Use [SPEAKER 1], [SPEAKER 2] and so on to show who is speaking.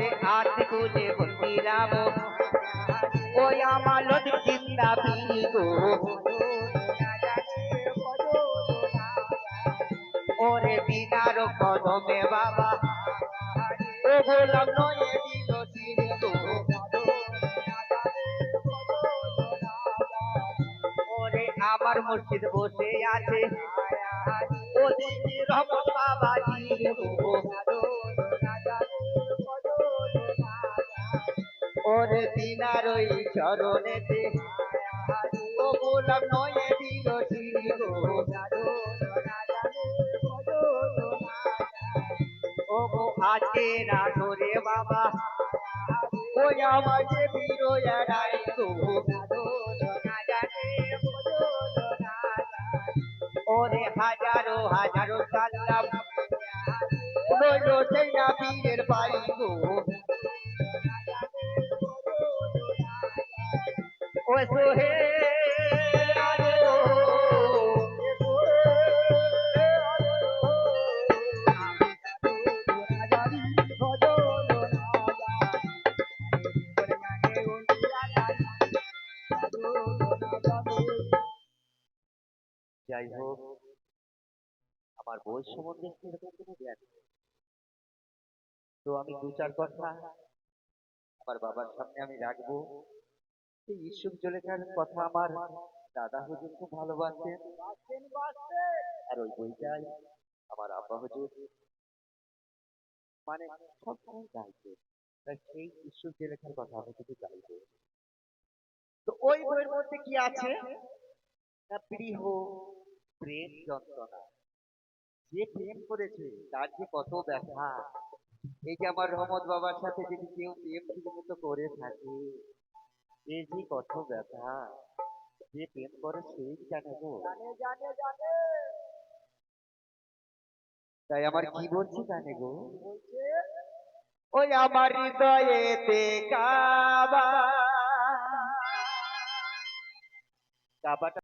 [SPEAKER 1] ওরে আতি কুলে বন্দিরাম ওই আমার চিন্তা পিড়ি গো? ওরে বিনার কদমে বাবা ও গোলাম নয়ে দিল আমার মসজিদ বসে আছে, ও দিদি রহমত বাবা জিরে ওরে দিনার ওই চরণেতে ও গোলাম নয়ে দিল ও আজকে না ধরে বাবা। ওই আমাকে বিরোয়ারাই গো। ওরে হাজারো হাজারো সাল্লাম রইল সেই না পীরের বাড়ি গো। যাই হোক, আমার বই সম্বন্ধে তো আমি দু চার কথা আমার বাবার সামনে আমি রাখব। সেই জলেখার কথা আমার দাদা হুজুর খুব ভালোবাসেন আর ওই বইটাই আমার আব্বা হুজুর। মানে সবসময় গাইছে তাই সেই জলেখার কথা আমি তো ওই বইয়ের মধ্যে কি আছে? না প্রিয় প্রেম যন্ত্রণা। যে প্রেম করেছে, তার যে কত ব্যথা। এই যে আমার রহমত বাবার সাথে যদি কেউ প্রেম করে থাকে এই যে কত ব্যথা যে প্রেম করে সেই জানে গো। তাই আমার কি বলছি জানে। গো? ওই আমার হৃদয়েতে কাবা। কাবাটা